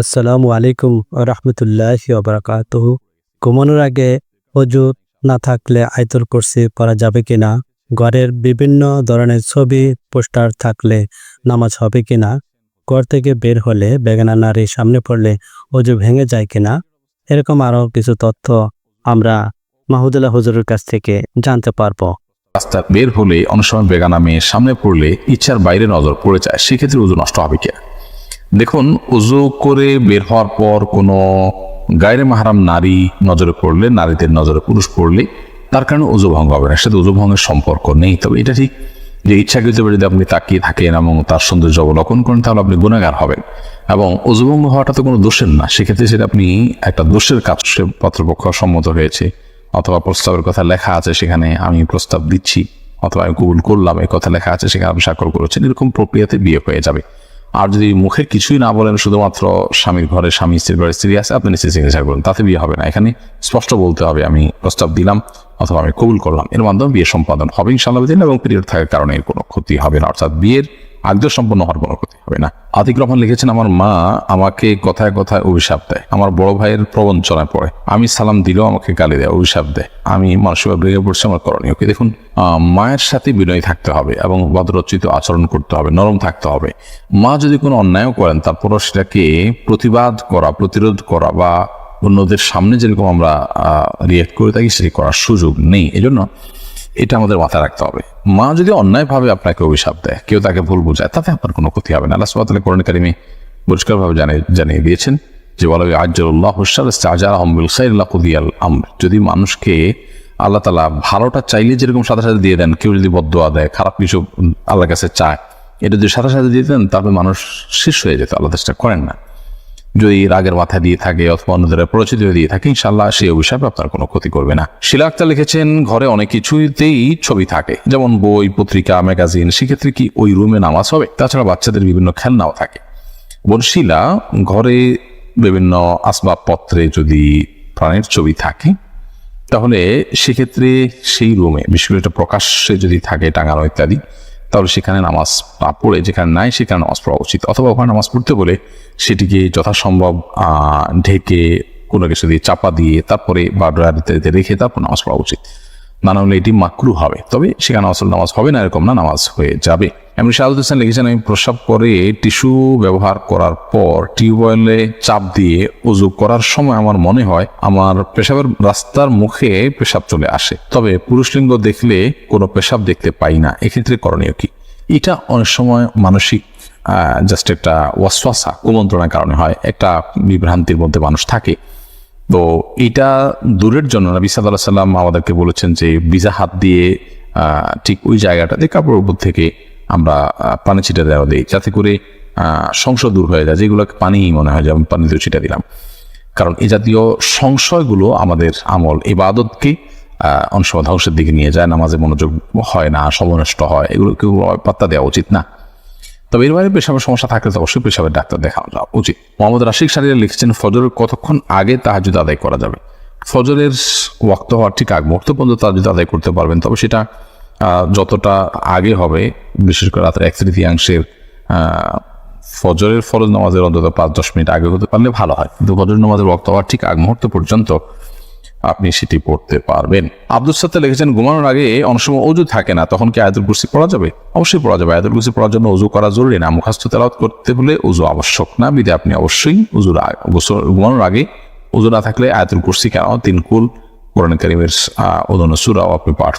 আসসালামু আলাইকুম রহমতুল্লাহ বারাকাত ঘুমানোর আগে অজু না থাকলে আয়তুল কুরসি পড়া যাবে কিনা? ঘরের বিভিন্ন ধরনের ছবি, পোস্টার থাকলে নামাজ হবে কিনা? ঘর থেকে বের হলে বেগানা নারীর সামনে পড়লে অজু ভেঙে যায় কিনা? এরকম আরও কিছু তথ্য আমরা মাহুদুল্লাহ হুজুরের কাছ থেকে জানতে পারব। রাস্তা বের হলে অনেক সময় বেগানা মেয়ের সামনে পড়লে ইচ্ছার বাইরে নজর পড়ে যায়, সেক্ষেত্রে উজু নষ্ট হবে কি? দেখুন, উজু করে বের হওয়ার পর কোনো গায়ের মাহারাম নারী নজরে পড়লে, নারীদের নজরে পুরুষ পড়লে, তার কারণে উজু ভঙ্গ হবে না। সাথে উজু ভঙ্গের সম্পর্ক নেই। তবে এটা ঠিক যে ইচ্ছাকৃত যদি আপনি তাকিয়ে থাকেন এবং তার সৌন্দর্য অবলোকন করেন, তাহলে আপনি গুণাগার হবেন। এবং উজুভঙ্গ হওয়াটা তো কোনো দোষের না। সেক্ষেত্রে সেটা আপনি একটা দোষের কাজ পত্রপক্ষ সম্মত হয়েছে, অথবা প্রস্তাবের কথা লেখা আছে সেখানে, আমি প্রস্তাব দিচ্ছি, অথবা আমি কবুল করলাম, এই কথা লেখা আছে সেখানে আপনি স্বাক্ষর করেছেন। এরকম প্রক্রিয়াতে বিয়ে হয়ে যাবে। আর যদি মুখে কিছুই না বলেন, শুধুমাত্র স্বামীর ঘরে স্বামী, স্ত্রীর ঘরে স্ত্রী আছে, আপনি নিশ্চয়ই সিগনেচার করুন। তাতে বিয়ে হবে না। এখানে স্পষ্ট বলতে হবে, আমি প্রস্তাব দিলাম অথবা আমি কবুল করলাম। এর মাধ্যমে বিয়ে সম্পাদন হবে ইনশাল্লাহ এবং পিরিয়ড থাকার কারণে কোনো ক্ষতি হবে না। অর্থাৎ বিয়ের আগ্রহ সম্পন্ন হওয়ার কোনো ক্ষতি হবে না। আতিক রহমান লিখেছেন, আমার মা আমাকে কথায় কথায় অভিশাপ দেয়। আমার বড় ভাইয়ের প্রবঞ্চনায় পড়ে। আমি সালাম দিলেও আমাকে গালি দেয়, অভিশাপ দেয়। আমি মানসিকভাবে রেগে পড়ছি, আমার করণীয় কি? দেখুন মায়ের সাথে বিনয় থাকতে হবে এবং ভদ্রচিত আচরণ করতে হবে, নরম থাকতে হবে। মা যদি কোনো অন্যায় করেন তারপরও সেটাকে প্রতিবাদ করা, প্রতিরোধ করা বা অন্যদের সামনে যেরকম আমরা রিয়েক্ট করে থাকি সেটি করার সুযোগ নেই। এজন্য এটা আমাদের মাথায় রাখতে হবে। মা যদি অন্যায়ভাবে আপনাকে অভিশাপ দেয়, কেউ তাকে ভুল বোঝায়, তাতে আপনার কোনো ক্ষতি হবে না। আল্লাহ সুবাহ কোরআন কারিমে পরিষ্কারভাবে জানিয়ে দিয়েছেন যে বলা আজ্জুল্লাহ আমর। যদি মানুষকে আল্লাহ তালা ভালোটা চাইলে যেরকম সাথে সাথে দিয়ে দেন, কেউ যদি বদোয়া দেয়, খারাপ কিছু আল্লাহর কাছে চায়, এটা যদি সাথে সাথে দিয়ে দেন, তাহলে মানুষ শেষ হয়ে যেত। আল্লাহ চেষ্টা করেন না। যদি রাগের মাথা দিয়ে থাকে অথবা অন্যদের পরিচিত দিয়ে থাকে ইনশাল্লাহ সেই অভিশাপ আপনার কোনো ক্ষতি করবে না। শিলা আক্তার লিখেছেন, ঘরে অনেক কিছুতেই ছবি থাকে, যেমন বই, পত্রিকা, ম্যাগাজিন, সেক্ষেত্রে কি ওই রুমে নামাজ হবে? তাছাড়া বাচ্চাদের বিভিন্ন খেলনাও থাকে। বোন শিলা, ঘরে বিভিন্ন আসবাবপত্রে যদি প্রাণের ছবি থাকে, তাহলে সেক্ষেত্রে সেই রুমে, বিশেষ করে প্রকাশ্যে যদি থাকে, টাঙানো ইত্যাদি তাহলে সেখানে নামাজ না পড়ে, যেখানে নাই সেখানে নামাজ পড়া উচিত। অথবা ওখানে নামাজ পড়তে বলে সেটিকে যথাসম্ভব ঢেকে কোনো কিছু দিয়ে চাপা দিয়ে তারপরে বা ডোয়ার ইত্যাদিতে রেখে তারপর নামাজ পড়া উচিত। না হলে এটি মাকরু হবে। তবে সেখানে আসল নামাজ হবে না, এরকম না, নামাজ হয়ে যাবে। এমনি শাহাদুল হোসেন লিখেছেন, আমি প্রস্রাব করে টিস্যু ব্যবহার করার পর টিউবওয়েলে চাপ দিয়ে উজু করার সময় আমার মনে হয় আমার পেশাবের রাস্তার মুখে পেশাব চলে আসে। তবে পুরুষ লিঙ্গ দেখলে কোনো পেশাব দেখতে পাই না। এক্ষেত্রে করণীয় কি? এটা অনেক সময় মানসিক জাস্ট একটা ওয়াসওয়াসা, কুমন্ত্রণার কারণে হয়। একটা বিভ্রান্তির মধ্যে মানুষ থাকে। তো এটা দূরের জন্য নবী সাল্লাহ সাল্লাম আমাদেরকে বলেছেন যে বিজা হাত দিয়ে ঠিক ওই জায়গাটাতে কাপড়ের উপর থেকে আমরা পানি ছিটা দেওয়া দিই যাতে করে সংশয় দূর হয়ে যায় যেগুলোকে পানি মনে হয় যেমন পানি দিয়ে ছিটা দিলাম। কারণ এ জাতীয় সংশয়গুলো আমাদের আমল ইবাদতকে আহ, অনেক সময় ধ্বংসের দিকে নিয়ে যায় নামাজে মনোযোগ হয় না সমনষ্ট হয় এগুলো কেউ পাত্তা দেওয়া উচিত না। তবে এর বাইরে পেশাবের সমস্যা থাকলে তো অবশ্যই পেশাবের ডাক্তার দেখানো যাওয়া উচিত মোহাম্মদ রাশিক সারিয়া লিখছেন, ফজরের কতক্ষণ আগে তাহাজুদ আদায় করা যাবে? ফজরের ওয়াক্ত হওয়ার ঠিক আগ মুহূর্ত পর্যন্ত তাহাজুদ আদায় করতে পারবেন, তবে সেটা যতটা আগে হবে, বিশেষ করে রাতের এক তৃতীয়াংশের ফজরের ফরজ নামাজের অন্তত পাঁচ দশ মিনিট আগে হতে পারলে ভালো হয়। কিন্তু ফজরের নামাজের ওয়াক্ত হওয়ার ঠিক আগ মুহূর্ত পর্যন্ত আপনি সেটি পড়তে পারবেন। আব্দুল সাত্তা লিখেছেন, ঘুমানোর আগে অনেক সময় অজু থাকে না, তখন কি আয়াতুল কুরসি পড়া যাবে? অবশ্যই পড়া যাবে। আয়াতুল কুরসি পড়ার জন্য অজু করা জরুরি না। মুখাস্ত তেলাওয়াত করতে হলে অজু আবশ্যক না বিধে আপনি অবশ্যই গোসল- ঘুমানোর আগে অজু না থাকলে আয়াতুল কুরসি কেন? তিন কুল কোরআন করিমের ওদন সুরাও আপনি পাঠ